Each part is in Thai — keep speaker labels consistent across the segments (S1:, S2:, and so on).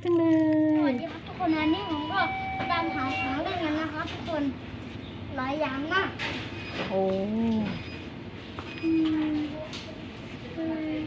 S1: รักจังเล
S2: สวั
S1: ย
S2: สดีครับทุกคนวันนี้ผมก็ตามหาของเล่นกันนะครับทุกคนหลายอย่างมาก
S1: โอ้
S2: อืมอืม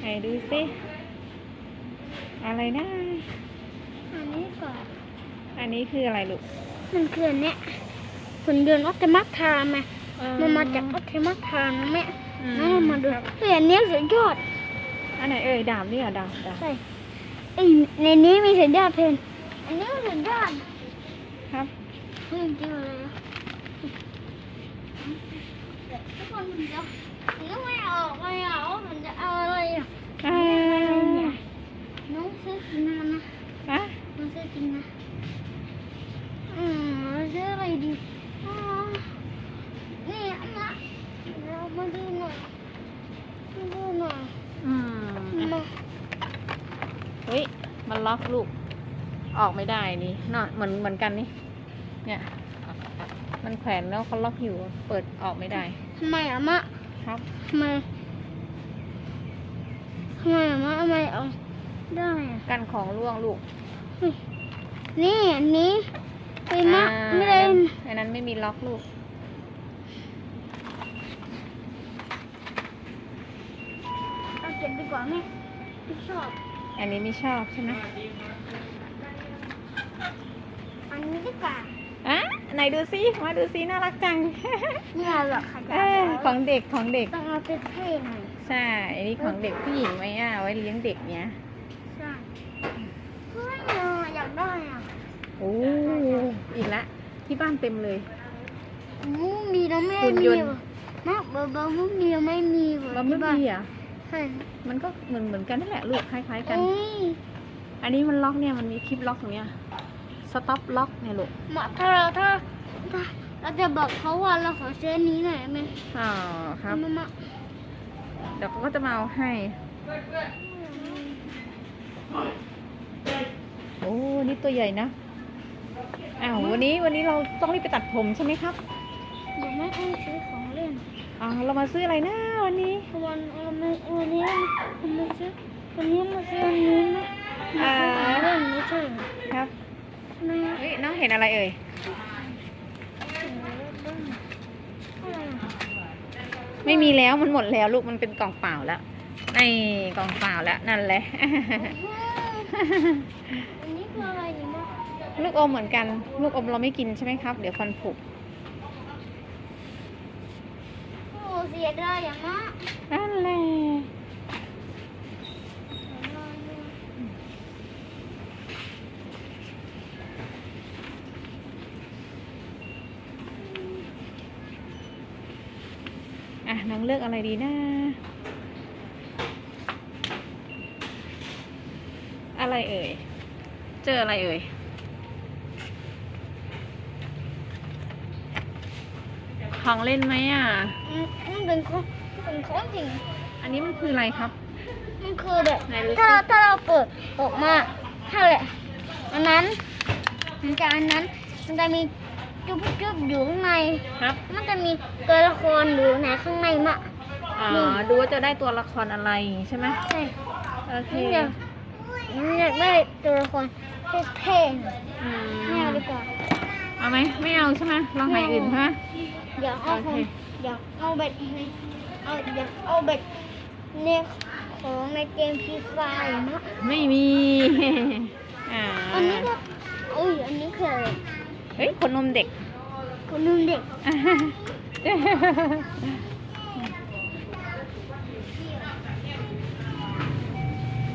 S1: ไหนดูสิอะไรนะ
S2: อันนี้ก่อน
S1: อันนี้คืออะไรลูก
S2: มันคืออันเนี้ยหุ่นยนต์ออตติมัสไทม์ไหมมันมาจากออตติมัสไทม์นะแม่
S1: อื
S2: น้องมาดูเฮ้ยอันเนี้ยสุดยอด
S1: อันไหนเอ่ยดาบนี่เหรอดาบดาบ
S2: ใช่ไอย ในนี้มีสัญญาณเพลงอันนี้ก็สัญญาณ
S1: ครับ
S2: เฮ้ยจริงเลยอะทุกคนเดี๋ยวเดี๋ยวไม่ออกเลยอะว่ามันจะเอาอะไรอะ
S1: อ่า
S2: น้องซื้อกินนะนะ
S1: อะ
S2: น้องซื้อกินนะอืมซื้ออะไรดีอ๋อนี่อันนะเรามาดูหน่อยมาดูหน่อย
S1: อืม
S2: มา
S1: เฮ้ย มันล็อกลูก ออกไม่ได้นี่เนาะเหมือนเหมือนกันนี่ เนี่ย มันแขวนแล้วเขาล็อกอยู่ เปิดออกไม่ได้
S2: ทำไมอะมะ
S1: ครับ
S2: ทำไมทำไมอะมะทำไมเอาได้อะ
S1: กันของร่วงลูก
S2: นี่อันนี้ไอ้มะ
S1: อ่า
S2: ไม่ได้
S1: อันนั้นไม่มีล็อกลูก
S2: เอาเก็บดีกว่าไหมไม่ชอบ
S1: อันนี้ไม่ชอบใช่ไหม
S2: อันนี้ดีกว่า
S1: อะไหนดูซิมาดูซิน่ารักจัง
S2: ไม่เอาหรอกค่ะ
S1: เออของเด็กของเด็ก
S2: ต้องเอาเท่ๆหน่อย
S1: ใช่อันนี้ของเด็กผู้หญิงไว้อะไว้เลี้ยงเด็กเนี้ย
S2: ใช่เฮ้ยเอาอยากได้อะ
S1: โอ้อีกละที่บ้านเต็มเลย
S2: มูมีแล้วไม่
S1: หุ่น
S2: มี
S1: ยนต์
S2: ว่ะมากเบอร์เบอร์มูมีแล้วไม่มีว่ะ
S1: เราไม่
S2: ที่บ้าน
S1: มีอะ
S2: ใช่
S1: มันก็เหมือนเหมือนกันนั่นแหละลูกคล้ายๆกัน
S2: เอ้ย
S1: อันนี้มันล็อกเนี่ยมันมีคลิปล็อกอย่างเงี้ยสต็อปล็อกเนี่ยลูก
S2: หมาถ้าเราถ้าถ้าเราจะบอกเขาว่าเราขอซื้ออันนี้หน่อยไหม
S1: อ๋อครับ
S2: มามา
S1: เดี๋ยวเขาก็จะมาเอาให้โอ้นี่ตัวใหญ่นะอ้าววันนี้วันนี้เราต้องรีบไปตัดผมใช่ไหมครับ
S2: เดี๋ยวแม่ต้องซื้อของเล่น
S1: อ๋อเรามาซื้ออะไรนะ วันนี้
S2: วันวันนี้วันนี้มาซื้อวันนี้มาซื้ออันนี้นะมาซื้อของนไม่ใช่เหรอ
S1: ครับ
S2: นะ
S1: เฮ้ยน้องเห็นอะไรเอ่ยไม่มีแล้วมันหมดแล้วลูกมันเป็นกล่องเปล่าแล้วในกล่องเปล่าแล้วนั่นแหละลูกอมเหมือนกัน ลูกอมเราไม่กินใช่ไหมครับ เดี๋ยวฟันผุ
S2: โอ้เสียดายอย่างมาก
S1: นั่นแหละอะน้องเลือกอะไรดีนะ อะไรเอ่ย เจออะไรเอ่ยของเล่นไหมอะ
S2: มมันเป็นของเป็นของจริง
S1: อันนี้มันคืออะไรครับ
S2: มันคือแบบ
S1: ไหนดูสิ
S2: ถ้าเราถ้าเราเปิดออกมาถ้าแหละอันนั้นมันจะอันนั้นมันจะมีจุ๊บจุ๊บอยู่ข้างใน
S1: ครับ
S2: มันจะมีตัวละครอยู่ในข้างในมะ
S1: อ๋อ
S2: นี่
S1: ดูว่าจะได้ตัวละครอะไรใช่ไหม
S2: ใช่
S1: โอเค
S2: นี่อยากนี่อยากได้ตัวละครเท่ๆหน่อย
S1: อื
S2: ไม่เอา
S1: ม
S2: ดีกว่า
S1: เอาไหมไม่เอาใช่ไหมลองหาอื่นใช่ไหม
S2: อยากเอา
S1: โอ
S2: ข
S1: เค
S2: องอยากเอาเบ็ดในเอาอยากเอาเบ็ดเนี่ยของในเกมฟรีไฟมะ
S1: ไม่มีอ่า
S2: อันนี้ก็อุ้ยอันนี้คืออะไร
S1: เฮ้ยคนนมเด็ก
S2: คนนุ่มเด็ก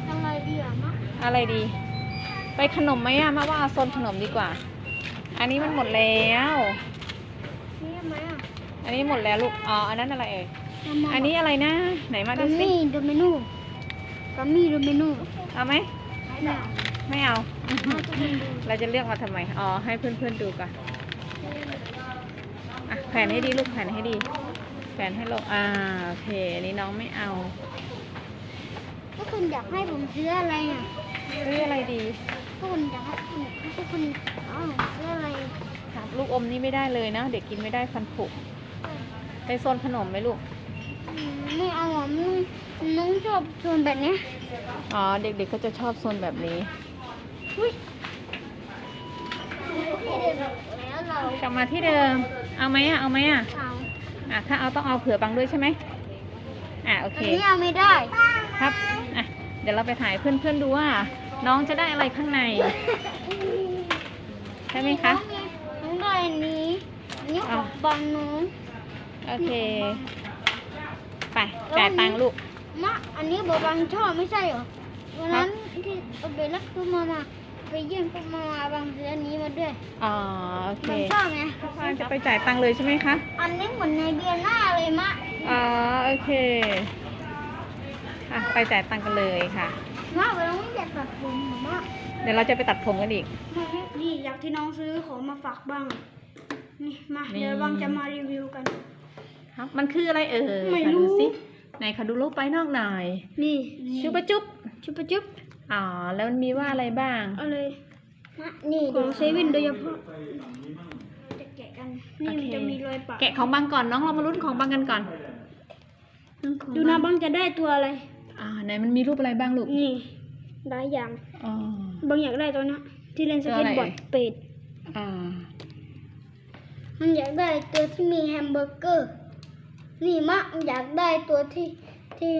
S2: อะไรดีอะมะ
S1: อะไรดี ไปขนมไหมอะมาว่าเอาโซนขนมดีกว่า อันนี้มันหมดแล้ว
S2: นี่ไหมอะ
S1: อันนี้หมดแล้วลูก อ๋อ อันนั้นอะไรเอ่ย อันนี้อะไรนะ ไหนมา
S2: กั
S1: ดู
S2: ม
S1: สิ
S2: มี่โดเมนูกัมมี่โดเมนู
S1: เอาไหม
S2: เนี่ย
S1: ไม่เอา
S2: เอาตัวเองดู
S1: เราจะเลือกมาทำไม อ๋อ ให้เพื่อนๆดูก่อนอะแผ่นให้ดีลูก แผ่นให้ดี แผ่นให้ลง อ่า โอเค อันนี้น้องไม่เอา
S2: ถ้าคุณอยากให้ผมซื้ออะไรอะ
S1: ซื้ออะไรดี
S2: ถ้าคุณอยากให้ คุณถ้าคุณอ๋อซื้ออะไร
S1: ครับลูกอมนี่ไม่ได้เลยนะ เด็กกินไม่ได้ฟันผุไปโซนขนมไหมลูก
S2: ไปอืมไม่เอาอะมันน้องชอบชวนแบบเนี้ย
S1: อ๋อ เด็กๆก็จะชอบโซนแบบนี้
S2: อุ้ยที่เดินแล้วเรา
S1: กลับมาที่เดิม เอาไหมอะ เอาไหมอะ
S2: เอา
S1: อะถ้าเอาต้องเอาเผื่อบังด้วยใช่ไหมอะโอ
S2: อั
S1: เค
S2: นนี้เอาไม่ได้
S1: ครับ อะ เดี๋ยวเราไปถ่ายเพื่อนๆดูว่า น้องจะได้อะไรข้างใน ใช่ไหมคะ
S2: น้องได้อันนี้อันนี้ของบังน้อง
S1: โอเค ไปจ่ายตังค์ลูก
S2: มะอันนี้บอกบังชอบไม่ใช่เหรอวันนั้นที่เอาไปรักตัวมามาไปเยี่ยมตัวมามาบังซื้ออันนี้มาด้วย
S1: อ๋อโอเค
S2: บังชอบไง
S1: ฟางจะไปจ่ายตังค์เลยใช่ไหมคะ
S2: อันนี้เหมือนในเบียร์หน้าเลยมะ
S1: อ๋อโอเคอะไปจ่ายตังค์กันเลยค่ะ
S2: มะเราไม่อยากตัดผมเหรอมะ
S1: เดี๋ยวเราจะไปตัดผมกันอีก
S2: นี่อยากที่น้องซื้อของมาฝากบ้าง นี่มา
S1: นี่
S2: เดี๋ยวบังจะมารีวิวกัน
S1: ครับ มันคืออะไรเอ่ย
S2: ไม่
S1: ขอ
S2: รู้
S1: ดูสิไหนขอดูรูปไปนอกหน่อย
S2: นี่
S1: ชุบปะจุ๊บ
S2: ชุบปะจุ๊บ
S1: อ๋อ แล้วมันมีว่าอะไรบ้าง
S2: เอาเลยนี่ของเซเว่นโดยเฉพาะจะแกะกัน นี่มันจะมีรอยปะ
S1: แกะของบางก่อนน้องเรามาลุ้นของบางกันก่อน
S2: ดูนะบังจะได้ตัวอะไร
S1: อ่าไหนมันมีรูปอะไรบ้างลูก
S2: นี่หลายอย่าง
S1: อ๋อ
S2: บางอยากได้ตัวเนี้ยที่เล่นสเก็ตบอร์ด
S1: ตัวอะไร
S2: เป็ด
S1: อ่า
S2: มันอยากได้ตัวที่มีแฮมเบอร์เกอร์ นี่มะอยากได้ตัวที่ที่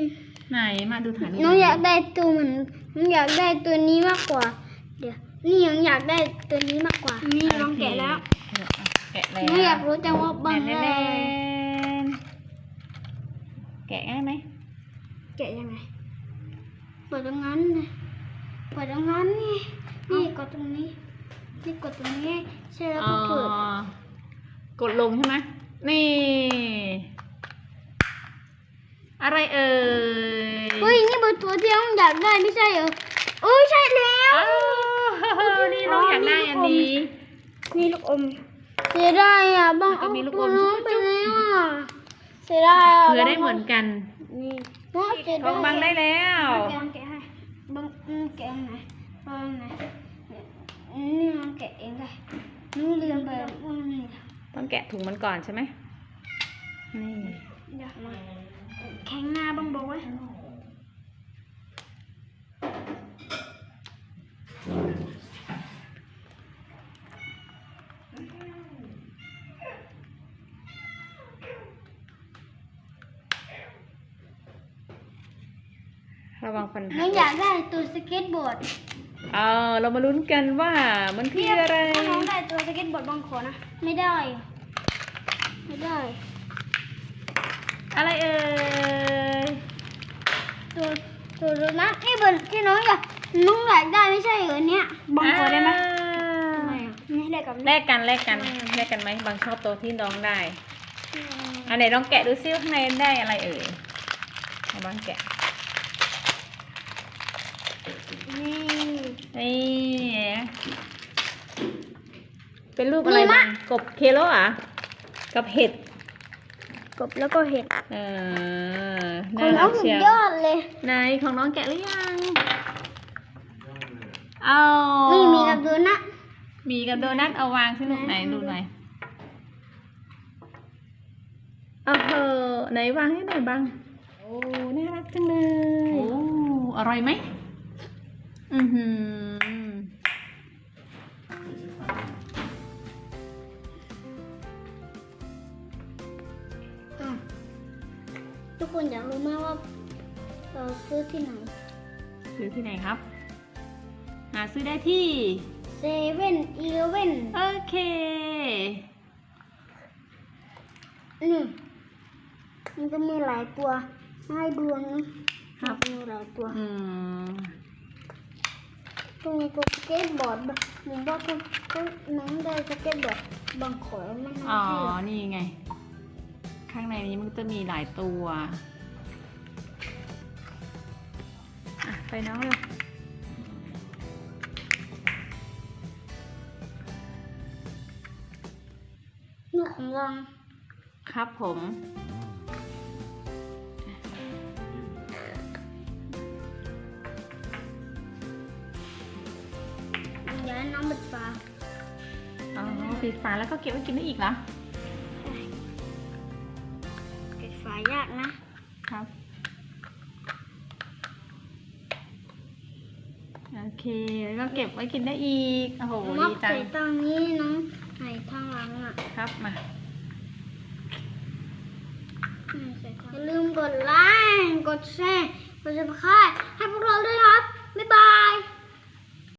S1: ไหนมาดูถ่ายรูป
S2: น้องอยากได้ตัวเหมือนน้องอยากได้ตัวนี้มากกว่า เดี๋ยว นี่ยังอยากได้ตัวนี้มากกว่า นี่ลองแกะแล้ว
S1: เดี๋ยวอะแกะแล้ว
S2: น้องอยากรู้จังว่าบาง
S1: แน่
S2: อะไร
S1: ๆแกะง่ายไหม
S2: แกะยังไงเปิดตรงนั้นนะ เปิดตรงนั้นนี่นี่กดตรงนี้นี่กดตรงนี้ใช่แล้ว
S1: อ๋อ
S2: ก็เปิด
S1: กดลงใช่ไหมนี่ อะไรเอ่ย
S2: เฮ้ยนี่เป็นตัวที่น้องอยากได้ไม่ใช่เหรอโอ้ยใช่แล้ว
S1: อ้าวนี่น้องอยากได้อันนี้
S2: นี่ลูกอมเสียดายอะบาง
S1: แล้วก็มีลูกอม
S2: น้องไปแล้วอะเสียดายอะ
S1: เผื่อได้เหมือนกัน
S2: นี่น้องเสีย
S1: ข
S2: ดา
S1: อยงบางได้แล้ว
S2: แกะแกะให้บางอืม แกะไหนบางไหนนี่มันแกะเองได้น้องลืมไปว่ามันนี่
S1: ต้องแกะถุงมันก่อนใช่ไหมนี่
S2: เดี๋ยวมาแข็งหน้าบางบอกไว้
S1: ระวังฟัน
S2: น้
S1: หั
S2: อกงอยากได้ตัวสเก็ตบอร์ด
S1: เออเรามาลุ้นกันว่ามันคืออะไร
S2: ถ้าน้องได้ตัวสเก็ตบอร์ดบางขอนะ ไม่ได้ ไม่ได้
S1: อะไรเอ่ย
S2: ตัวตัวโดนัทนี่เป็นที่น้องอยากน้องอยากได้ไม่ใช่เหรอเนี่ยบางขอได้ไหม
S1: อ่า
S2: ทำไมอะนี่แลกกับ
S1: แลกกันแลกกันแลกกันไหมบางชอบตัวที่น้องได้อันไหนลองแกะดูซิว่าข้างในได้อะไรเอ่ยเอาบางแกะ
S2: นี่
S1: นี่ เป็นรูปอะไรบ้างกบเคโลอะ กับเห็ด
S2: กบแล้วก็เห็ด
S1: เออ
S2: ขอ
S1: น่าง
S2: น้
S1: รั
S2: อง
S1: ก
S2: สุ
S1: เชี
S2: ด
S1: ยว ย
S2: อดเลย
S1: ไหนของน้องแกะหรือยัง เอา
S2: ไม่มีกับโดนัท
S1: มีกับโดนัทเอาวางสิลูกไหนดูหน่อยเอาเถอะไหนวางให้หน่อยบ้าง โอ้ น่ารักจังเลย โอ้ อร่อยไหม อือหือ
S2: อะทุกคนอยากรู้ไหมว่าเราซื้อที่ไหน
S1: ซื้อที่ไหนครับ หาซื้อได้ที่
S2: เซเว่นอีเลเว่น
S1: โอเค
S2: นี่มันจะมีหลายตัวให้ดูนะครับมีหลายตัว
S1: อืม
S2: ตรงนี้ตัวสเก็ตบอร์ดหนูว่าก็ก็น้องได้สเก็ตบอร์ดบางขอมัน
S1: อ๋อ
S2: ให้หรอ
S1: นี่ไง ข้างในนี้มันก็จะมีหลายตัวอะไปน้องเร็ว
S2: นี่ของเรา
S1: ครับผม
S2: ดี๋ยวน้องปิดฝา
S1: อ๋อปิดฝาแล้วก็เก็บไว้กินได้อีกเหรอ
S2: ปิดฝายากนะครับ
S1: โอเคแล้วก็เก็บไว้กินได้อีกโอ้โหดีจัง
S2: ใส่ตรงนี้น้องใส่ทางหลังอะ
S1: ครับมา
S2: อย่าลืมกดไลค์กดแชร์กดซับสไครต์ให้พวกเราด้วยครับ